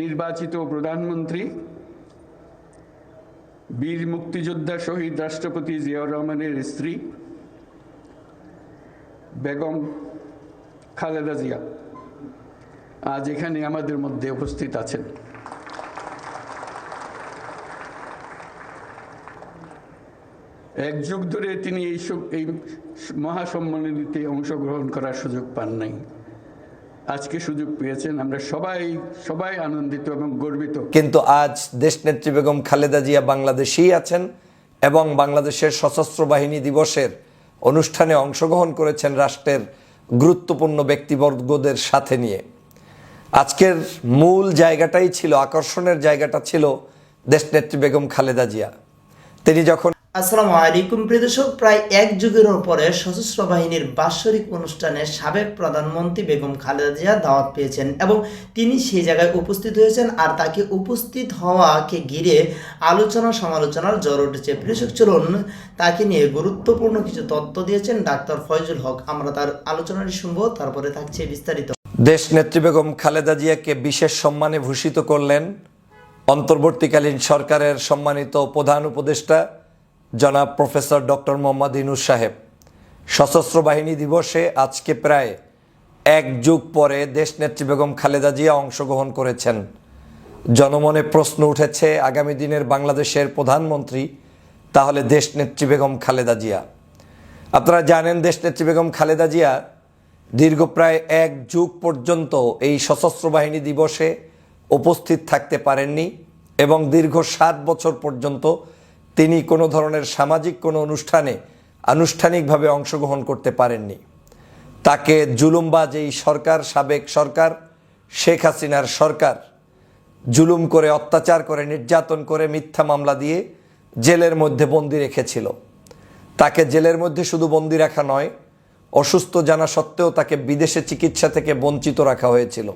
নির্বাচিত প্রধানমন্ত্রী, বীর মুক্তিযোদ্ধা শহীদ রাষ্ট্রপতি জিয়াউর রহমানের স্ত্রী, বেগম খালেদা জিয়া, আজ এখানে আমাদের মধ্যে উপস্থিত আছেন। এক যুগ ধরে তিনি এই এই মহাসম্মেলনীতে অংশগ্রহণ করার সুযোগ পান নাই। আজকে সুযোগ পেয়েছেন। আমরা সবাই সবাই আনন্দিত এবং গর্বিত। কিন্তু আজ দেশনেত্রী বেগম খালেদা জিয়া বাংলাদেশেই আছেন এবং বাংলাদেশের সশস্ত্র বাহিনী দিবসের অনুষ্ঠানে অংশগ্রহণ করেছেন রাষ্ট্রের গুরুত্বপূর্ণ ব্যক্তিবর্গদের সাথে নিয়ে। আজকের মূল জায়গাটাই ছিল, আকর্ষণের জায়গাটা ছিল দেশনেত্রী বেগম খালেদা জিয়া। তিনি যখন আসসালামু আলাইকুম, প্রিয় দর্শক। প্রায় এক যুগের পরে সশস্ত্র বাহিনীর বাৎসরিক অনুষ্ঠানে সাবেক প্রধানমন্ত্রী বেগম খালেদা জিয়া দাওয়াত পেয়েছেন এবং তিনি সেই জায়গায় উপস্থিত হয়েছেন আর তাকে উপস্থিত হওয়াকে ঘিরে আলোচনা সমালোচনার জ্বর উঠেছে। প্রিয় দর্শক, চলুন তাকে নিয়ে গুরুত্বপূর্ণ কিছু তথ্য দিয়েছেন ডাক্তার ফয়জুল হক। আমরা তার আলোচনাটি শুনব, তারপরে থাকছে বিস্তারিত। দেশ নেত্রী বেগম খালেদা জিয়াকে বিশেষ সম্মানে ভূষিত করলেন অন্তর্বর্তীকালীন সরকারের সম্মানিত প্রধান উপদেষ্টা জনাব প্রফেসর ডক্টর মোহাম্মদ ইনুস সাহেব, সশস্ত্র বাহিনী দিবসে আজকে প্রায় এক যুগ পরে দেশ নেত্রী বেগম খালেদা জিয়া অংশগ্রহণ করেছেন। জনমনে প্রশ্ন উঠেছে, আগামী দিনের বাংলাদেশের প্রধানমন্ত্রী তাহলে দেশ নেত্রী বেগম খালেদা জিয়া। আপনারা জানেন, দেশনেত্রী বেগম খালেদা জিয়া দীর্ঘ প্রায় এক যুগ পর্যন্ত এই সশস্ত্র বাহিনী দিবসে উপস্থিত থাকতে পারেননি এবং দীর্ঘ সাত বছর পর্যন্ত তিনি কোনো ধরনের সামাজিক কোনো অনুষ্ঠানে আনুষ্ঠানিকভাবে অংশগ্রহণ করতে পারেননি। তাকে জুলুমবাজ এই সরকার, সাবেক সরকার, শেখ হাসিনার সরকার, জুলুম করে অত্যাচার করে, নির্যাতন করে, মিথ্যা মামলা দিয়ে জেলের মধ্যে বন্দি রেখেছিল। তাকে জেলের মধ্যে শুধু বন্দি রাখা নয়, অসুস্থ জানা সত্ত্বেও তাকে বিদেশে চিকিৎসা থেকে বঞ্চিত রাখা হয়েছিল।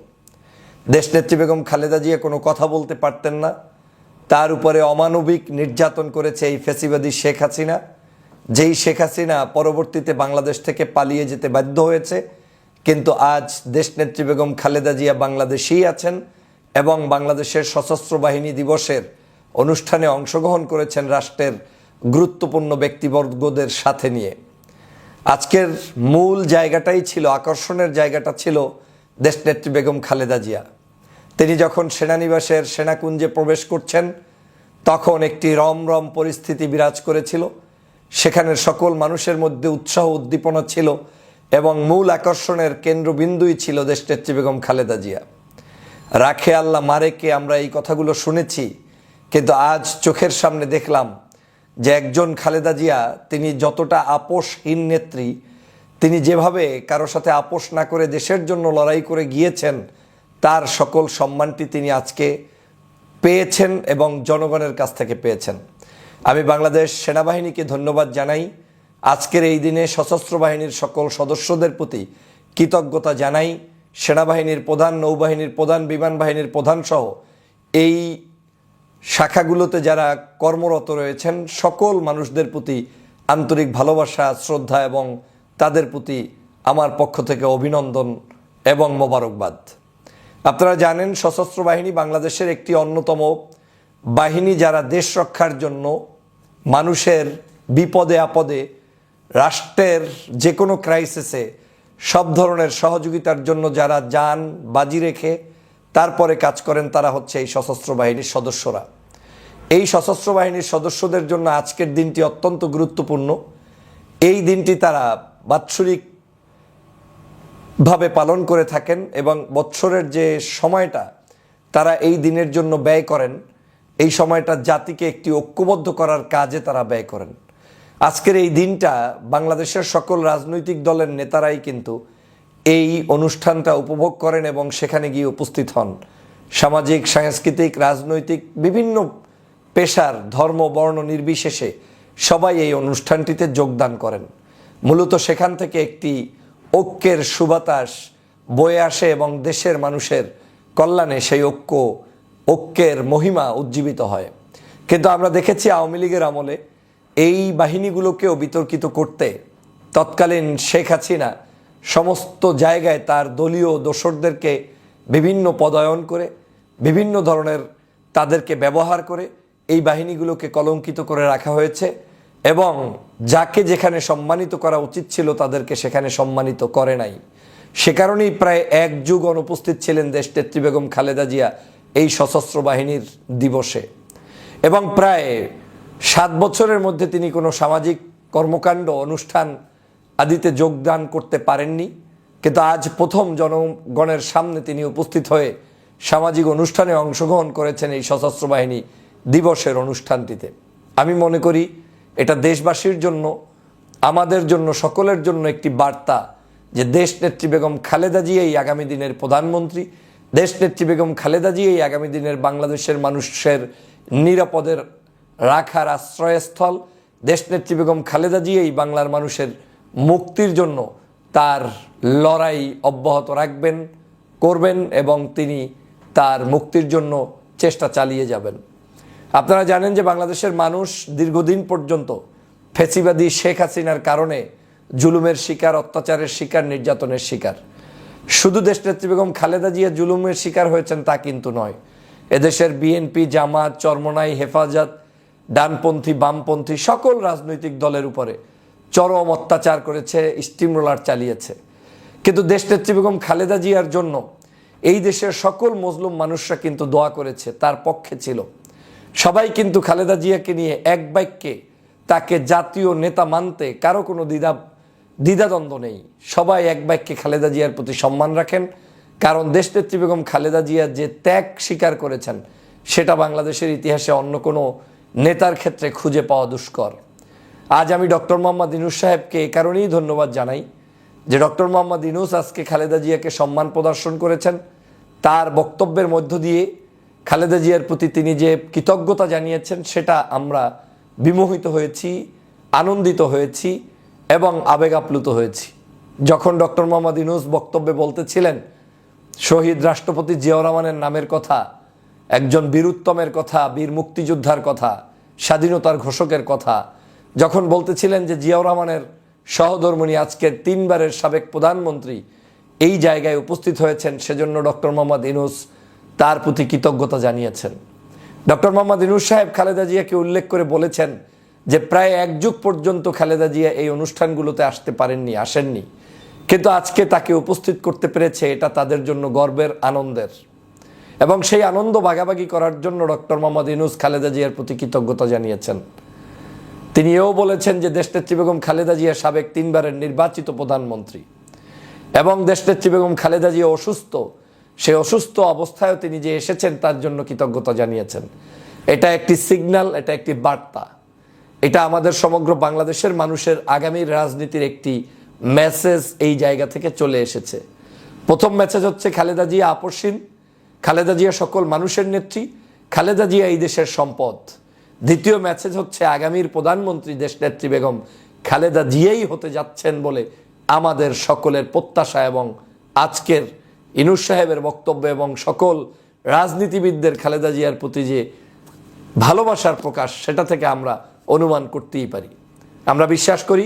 দেশনেত্রী বেগম খালেদা জিয়া কোনো কথা বলতে পারতেন না তার উপরে অমানবিক নির্যাতন করেছে এই ফেসিবাদী শেখ হাসিনা। যেই শেখ হাসিনা পরবর্তীতে বাংলাদেশ থেকে পালিয়ে যেতে বাধ্য হয়েছে, কিন্তু আজ দেশনেত্রী বেগম খালেদা জিয়া বাংলাদেশেই আছেন এবং বাংলাদেশের সশস্ত্র বাহিনী দিবসের অনুষ্ঠানে অংশগ্রহণ করেছেন রাষ্ট্রের গুরুত্বপূর্ণ ব্যক্তিবর্গদের সাথে নিয়ে। আজকের মূল জায়গাটাই ছিল, আকর্ষণের জায়গাটা ছিল দেশনেত্রী বেগম খালেদা জিয়া। তিনি যখন সেনানিবাসের সেনাকুঞ্জে প্রবেশ করছেন, তখন একটি রমরম পরিস্থিতি বিরাজ করেছিল। সেখানের সকল মানুষের মধ্যে উৎসাহ উদ্দীপনা ছিল এবং মূল আকর্ষণের কেন্দ্রবিন্দুই ছিল দেশনেত্রী বেগম খালেদা জিয়া। রাখে আল্লাহ মারেকে আমরা এই কথাগুলো শুনেছি, কিন্তু আজ চোখের সামনে দেখলাম যে একজন খালেদা জিয়া, তিনি যতটা আপোষহীন নেত্রী, তিনি যেভাবে কারও সাথে আপোষ না করে দেশের জন্য লড়াই করে গিয়েছেন তার সকল সম্মানটি তিনি আজকে পেয়েছেন এবং জনগণের কাছ থেকে পেয়েছেন। আমি বাংলাদেশ সেনাবাহিনীকে ধন্যবাদ জানাই। আজকের এই দিনে সশস্ত্র বাহিনীর সকল সদস্যদের প্রতি কৃতজ্ঞতা জানাই। সেনাবাহিনীর প্রধান, নৌবাহিনীর প্রধান, বিমান বাহিনীর প্রধান সহ এই শাখাগুলোতে যারা কর্মরত রয়েছেন, সকল মানুষদের প্রতি আন্তরিক ভালোবাসা, শ্রদ্ধা এবং তাদের প্রতি আমার পক্ষ থেকে অভিনন্দন এবং মোবারকবাদ। আপনারা জানেন সশস্ত্র বাহিনী বাংলাদেশের একটি অন্যতম বাহিনী যারা দেশ রক্ষার জন্য মানুষের বিপদে আপদে, রাষ্ট্রের যে কোনো ক্রাইসিসে সব ধরনের সহযোগিতার জন্য যারা যান বাজি রেখে তারপরে কাজ করেন তারা হচ্ছে এই সশস্ত্র বাহিনীর সদস্যরা। এই সশস্ত্র বাহিনীর সদস্যদের জন্য আজকের দিনটি অত্যন্ত গুরুত্বপূর্ণ। এই দিনটি তারা বাৎসরিক ভাবে পালন করে থাকেন এবং বৎসরের যে সময়টা তারা এই দিনের জন্য ব্যয় করেন, এই সময়টা জাতিকে একটি ঐক্যবদ্ধ করার কাজে তারা ব্যয় করেন। আজকের এই দিনটা বাংলাদেশের সকল রাজনৈতিক দলের নেতারাই কিন্তু এই অনুষ্ঠানটা উপভোগ করেন এবং সেখানে গিয়ে উপস্থিত হন। সামাজিক, সাংস্কৃতিক, রাজনৈতিক বিভিন্ন পেশার ধর্ম, বর্ণ নির্বিশেষে সবাই এই অনুষ্ঠানটিতে যোগদান করেন। মূলত সেখান থেকে একটি ঐক্যের সুবাতাস বয়ে আসে এবং দেশের মানুষের কল্যাণে সেই ঐক্য, ঐক্যের মহিমা উজ্জীবিত হয়। কিন্তু আমরা দেখেছি আওয়ামী লীগের আমলে এই বাহিনীগুলোকেও বিতর্কিত করতে তৎকালীন শেখ হাসিনা সমস্ত জায়গায় তার দলীয় দোসরদেরকে বিভিন্ন পদায়ন করে, বিভিন্ন ধরনের তাদেরকে ব্যবহার করে এই বাহিনীগুলোকে কলঙ্কিত করে রাখা হয়েছে। এবং যাকে যেখানে সম্মানিত করা উচিত ছিল তাদেরকে সেখানে সম্মানিত করে নাই। সে কারণেই প্রায় এক যুগ অনুপস্থিত ছিলেন দেশনেত্রী বেগম খালেদা জিয়া এই সশস্ত্র বাহিনীর দিবসে। এবং প্রায় সাত বছরের মধ্যে তিনি কোনো সামাজিক কর্মকাণ্ড, অনুষ্ঠান আদিতে যোগদান করতে পারেননি। কিন্তু আজ প্রথম জনগণের সামনে তিনি উপস্থিত হয়ে সামাজিক অনুষ্ঠানে অংশগ্রহণ করেছেন এই সশস্ত্র বাহিনী দিবসের অনুষ্ঠানটিতে। আমি মনে করি এটা দেশবাসীর জন্য, আমাদের জন্য, সকলের জন্য একটি বার্তা যে দেশ নেত্রী বেগম খালেদা জিয়াই আগামী দিনের প্রধানমন্ত্রী, দেশ নেত্রী বেগম খালেদা জিয়াই আগামী দিনের বাংলাদেশের মানুষের নিরাপদের রাখার আশ্রয়স্থল, দেশ নেত্রী বেগম খালেদা জিয়াই বাংলার মানুষের মুক্তির জন্য তার লড়াই অব্যাহত রাখবেন, করবেন এবং তিনি তার মুক্তির জন্য চেষ্টা চালিয়ে যাবেন। আপনারা জানেন যে বাংলাদেশের মানুষ দীর্ঘদিন পর্যন্ত ফেসিবাদী শেখ হাসিনার কারণে জুলুমের শিকার, অত্যাচারের শিকার, নির্যাতনের শিকার। শুধু দেশনেত্রী বেগম খালেদা জিয়া জুলুমের শিকার হয়েছেন তা কিন্তু নয়। এদেশের বিএনপি, জামাত, চরমনাই, হেফাজত, ডানপন্থী, বামপন্থী সকল রাজনৈতিক দলের উপরে চরম অত্যাচার করেছে স্টিম রোলার চালিয়েছে। কিন্তু দেশনেত্রী বেগম খালেদা জিয়ার জন্য এই দেশের সকল মজলুম মানুষরা কিন্তু দোয়া করেছে, তার পক্ষে ছিল। সবাই কিন্তু খালেদা জিয়াকে নিয়ে এক বাক্যে তাকে জাতীয় নেতা মানতে কারও কোনো দ্বিধা, দ্বিধাদ্বন্দ্ব নেই। সবাই এক বাক্যে খালেদা জিয়ার প্রতি সম্মান রাখেন। কারণ দেশনেত্রী বেগম খালেদা জিয়া যে ত্যাগ স্বীকার করেছেন, সেটা বাংলাদেশের ইতিহাসে অন্য কোনো নেতার ক্ষেত্রে খুঁজে পাওয়া দুষ্কর। আজ আমি ডক্টর মোহাম্মদ ইনুস সাহেবকে এ কারণেই ধন্যবাদ জানাই যে ডক্টর মোহাম্মদ ইনুস আজকে খালেদা জিয়াকে সম্মান প্রদর্শন করেছেন। তার বক্তব্যের মধ্য দিয়ে খালেদা জিয়ার প্রতি তিনি যে কৃতজ্ঞতা জানিয়েছেন, সেটা আমরা বিমোহিত হয়েছি, আনন্দিত হয়েছি এবং আবেগ আপ্লুত হয়েছি। যখন ডক্টর মোহাম্মদ ইনুস বক্তব্যে বলতেছিলেন, শহীদ রাষ্ট্রপতি জিয়াউর রহমানের নামের কথা, একজন বীরুত্তমের কথা, বীর মুক্তিযোদ্ধার কথা, স্বাধীনতার ঘোষকের কথা, যখন বলতেছিলেন যে জিয়াউর রহমানের সহধর্মণী আজকের তিনবারের সাবেক প্রধানমন্ত্রী, এই জায়গায় উপস্থিত হয়েছেন, সেজন্য ডক্টর মোহাম্মদ ইনুস তার প্রতি কৃতজ্ঞতা জানিয়েছেন। ডক্টর মোহাম্মদ ইনুস সাহেব খালেদা জিয়াকে উল্লেখ করে বলেছেন যে প্রায় এক যুগ পর্যন্ত খালেদা জিয়া এই অনুষ্ঠানগুলোতে আসতে পারেননি, আসেননি। কিন্তু আজকে তাকে উপস্থিত করতে পেরেছে এটা তাদের জন্য গর্বের আনন্দের। এবং সেই আনন্দ ভাগাভাগি করার জন্য ডক্টর মোহাম্মদ ইনুস খালেদা জিয়ার প্রতি কৃতজ্ঞতা জানিয়েছেন। তিনি এও বলেছেন যে দেশনেত্রী বেগম খালেদা জিয়া সাবেক তিনবারের নির্বাচিত প্রধানমন্ত্রী। এবং দেশনেত্রী বেগম খালেদা জিয়া অসুস্থ সেই অসুস্থ অবস্থায়ও তিনি যে এসেছেন, তার জন্য কৃতজ্ঞতা জানিয়েছেন। এটা একটি সিগন্যাল এটা একটি বার্তা। এটা আমাদের সমগ্র বাংলাদেশের মানুষের আগামী রাজনীতির একটি মেসেজ এই জায়গা থেকে চলে এসেছে। প্রথম মেসেজ হচ্ছে, খালেদা জিয়া আপসীন খালেদা জিয়া সকল মানুষের নেত্রী। খালেদা জিয়া এই দেশের সম্পদ। দ্বিতীয় মেসেজ হচ্ছে, আগামীর প্রধানমন্ত্রী দেশনেত্রী বেগম খালেদা জিয়াই হতে যাচ্ছেন বলে আমাদের সকলের প্রত্যাশা এবং আজকের ইনুস সাহেবের বক্তব্য এবং সকল রাজনীতিবিদদের খালেদা জিয়ার প্রতি যে ভালোবাসার প্রকাশ, সেটা থেকে আমরা অনুমান করতেই পারি। আমরা বিশ্বাস করি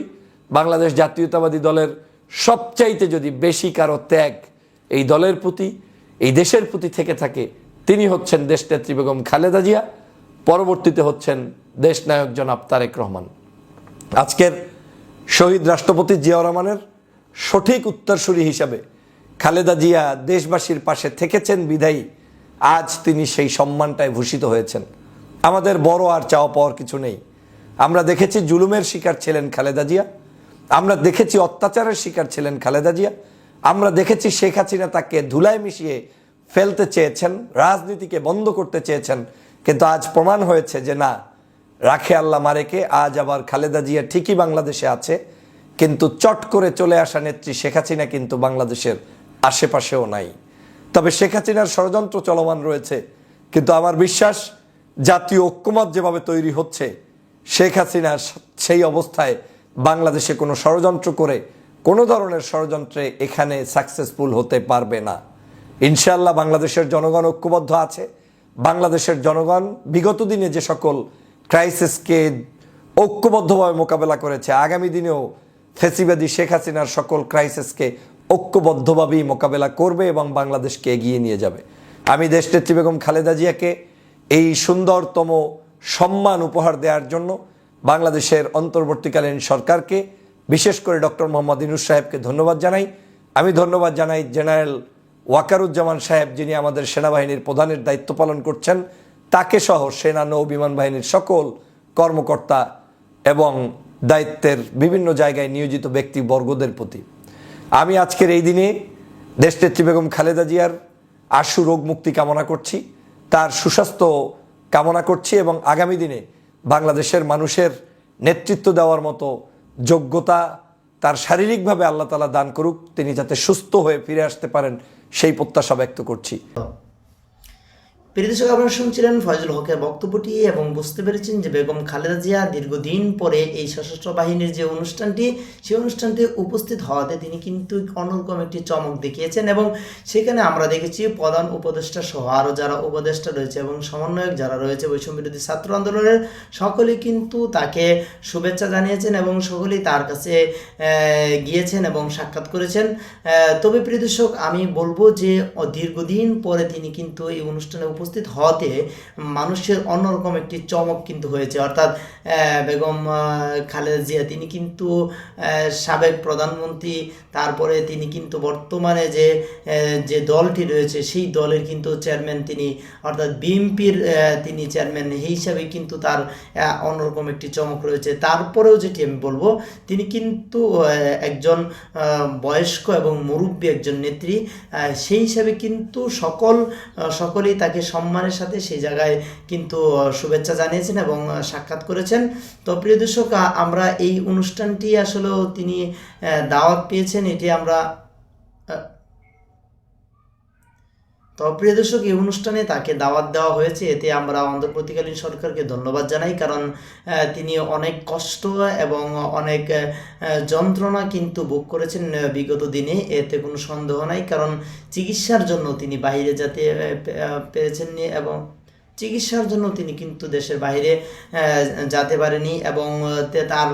বাংলাদেশ জাতীয়তাবাদী দলের সবচাইতে যদি বেশি কারও ত্যাগ এই দলের প্রতি, এই দেশের প্রতি থেকে থাকে, তিনি হচ্ছেন দেশ নেত্রী বেগম খালেদা জিয়া, পরবর্তীতে হচ্ছেন দেশনায়ক জনাব তারেক রহমান। আজকের শহীদ রাষ্ট্রপতি জিয়াউর রহমানের সঠিক উত্তরসূরি হিসাবে খালেদা জিয়া দেশবাসীর পাশে থেকেছেন বিধায়ী, আজ তিনি সেই সম্মানটায় ভূষিত হয়েছেন। আমাদের বড় আর চাওয়া পাওয়ার কিছু নেই। আমরা দেখেছি জুলুমের শিকার ছিলেন খালেদা জিয়া, আমরা দেখেছি অত্যাচারের শিকার ছিলেন খালেদা জিয়া, আমরা দেখেছি শেখ হাসিনা তাকে ধুলায় মিশিয়ে ফেলতে চেয়েছেন, রাজনীতিকে বন্ধ করতে চেয়েছেন, কিন্তু আজ প্রমাণ হয়েছে যে না, রাখে আল্লাহ মারেকে আজ আবার খালেদা জিয়া ঠিকই বাংলাদেশে আছে, কিন্তু চট করে চলে আসা নেত্রী শেখ হাসিনা কিন্তু বাংলাদেশের আশেপাশেও নাই। তবে শেখ হাসিনার ষড়যন্ত্র চলমান রয়েছে। কিন্তু আমার বিশ্বাস, জাতীয় ঐক্যমত যেভাবে তৈরি হচ্ছে, শেখ হাসিনা সেই অবস্থায় বাংলাদেশে কোনো ষড়যন্ত্র করে কোনো ধরনের ষড়যন্ত্রে এখানে সাকসেসফুল হতে পারবে না। ইনশাল্লাহ বাংলাদেশের জনগণ ঐক্যবদ্ধ আছে। বাংলাদেশের জনগণ বিগত দিনে যে সকল ক্রাইসিসকে ঐক্যবদ্ধভাবে মোকাবেলা করেছে, আগামী দিনেও ফেসিবাদী শেখ হাসিনার সকল ক্রাইসিসকে ঐক্যবদ্ধভাবেই মোকাবেলা করবে এবং বাংলাদেশকে এগিয়ে নিয়ে যাবে। আমি দেশনেত্রী বেগম খালেদা জিয়াকে এই সুন্দরতম সম্মান উপহার দেওয়ার জন্য বাংলাদেশের অন্তর্বর্তীকালীন সরকারকে, বিশেষ করে ডক্টর মোহাম্মদ ইনুস সাহেবকে ধন্যবাদ জানাই। আমি ধন্যবাদ জানাই জেনারেল ওয়াকারুজ্জামান সাহেব, যিনি আমাদের সেনাবাহিনীর প্রধানের দায়িত্ব পালন করছেন। তাকে সহ সেনা, নৌ, বিমান বাহিনীর সকল কর্মকর্তা এবং দায়িত্বের বিভিন্ন জায়গায় নিয়োজিত ব্যক্তিবর্গদের প্রতি। আমি আজকের এই দিনে দেশনেত্রী বেগম খালেদা জিয়ার আশু রোগ মুক্তি কামনা করছি, তার সুস্বাস্থ্য কামনা করছি এবং আগামী দিনে বাংলাদেশের মানুষের নেতৃত্ব দেওয়ার মতো যোগ্যতা তার শারীরিকভাবে আল্লাহ তালা দান করুক, তিনি যাতে সুস্থ হয়ে ফিরে আসতে পারেন, সেই প্রত্যাশা ব্যক্ত করছি। প্রিয় দর্শক, আপনারা শুনছিলেন ফয়জুল হকের বক্তব্যটি এবং বুঝতে পেরেছেন যে বেগম খালেদা জিয়া দীর্ঘদিন পরে এই সশস্ত্র বাহিনীর যে অনুষ্ঠানটি, সেই অনুষ্ঠানটি উপস্থিত হওয়াতে তিনি কিন্তু অন্যরকম একটি চমক দেখিয়েছেন এবং সেখানে আমরা দেখেছি প্রধান উপদেষ্টা সহ আরও যারা উপদেষ্টা রয়েছে এবং সমন্বয়ক যারা রয়েছে বৈষম্য বিরোধী ছাত্র আন্দোলনের, সকলেই কিন্তু তাকে শুভেচ্ছা জানিয়েছেন এবং সকলেই তার কাছে গিয়েছেন এবং সাক্ষাৎ করেছেন। তবে প্রিয়দর্শক আমি বলব যে দীর্ঘদিন পরে তিনি কিন্তু এই অনুষ্ঠানে উপস্থিত হওয়াতে মানুষের অন্যরকম একটি চমক কিন্তু হয়েছে। অর্থাৎ বেগম খালেদা জিয়া, তিনি কিন্তু সাবেক প্রধানমন্ত্রী, তারপরে তিনি কিন্তু বর্তমানে যে যে দলটি রয়েছে, সেই দলের কিন্তু চেয়ারম্যান তিনি, অর্থাৎ বিএনপির তিনি চেয়ারম্যান হিসাবে কিন্তু তার অন্যরকম একটি চমক রয়েছে। তারপরেও যেটি আমি বলব, তিনি কিন্তু একজন বয়স্ক এবং মুরব্বী একজন নেত্রী সেই হিসাবে কিন্তু সকল সকলেই তাকে সম্মানের সাথে সেই জায়গায় কিন্তু শুভেচ্ছা জানিয়েছেন এবং সাক্ষাৎ করেছেন। তো প্রিয় দর্শক আমরা এই অনুষ্ঠানটি আসলেও তিনি দাওয়াত পেয়েছেন। এটি আমরা তো প্রিয় দর্শক এই অনুষ্ঠানে তাকে দাওয়াত দেওয়া হয়েছে। এতে আমরা অন্তর্বর্তীকালীন সরকারকে ধন্যবাদ জানাই কারণ তিনি অনেক কষ্ট এবং অনেক যন্ত্রণা কিন্তু ভোগ করেছেন বিগত দিনে। এতে কোনো সন্দেহ নাই কারণ চিকিৎসার জন্য তিনি বাইরে যেতে আহ, পে- আহ, পেরেছেননি এবং চিকিৎসার জন্য তিনি কিন্তু দেশের বাইরে যেতে পারেনি এবং তার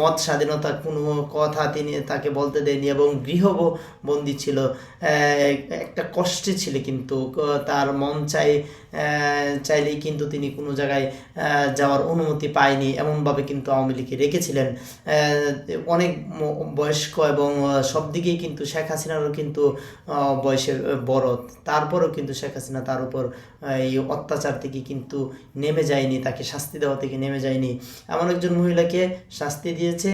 মত স্বাধীনতা কোনো কথা তিনি তাকে বলতে দেয়নি এবং গৃহবন্দী ছিল। একটা কষ্টে ছিল কিন্তু তার মন চাই চাইলেই কিন্তু তিনি কোনো জায়গায় যাওয়ার অনুমতি পায়নি। এমনভাবে কিন্তু আওয়ামী লীগে রেখেছিলেন। অনেক বয়স্ক এবং সব দিকেই কিন্তু শেখ হাসিনারও কিন্তু বয়সে বড়। তারপরও কিন্তু শেখ হাসিনা তার উপর এই অত্যাচার থেকে কিন্তু নেমে যায়নি, তাকে শাস্তি দেওয়া থেকে নেমে যায়নি। এমন একজন মহিলাকে শাস্তি দিয়েছে।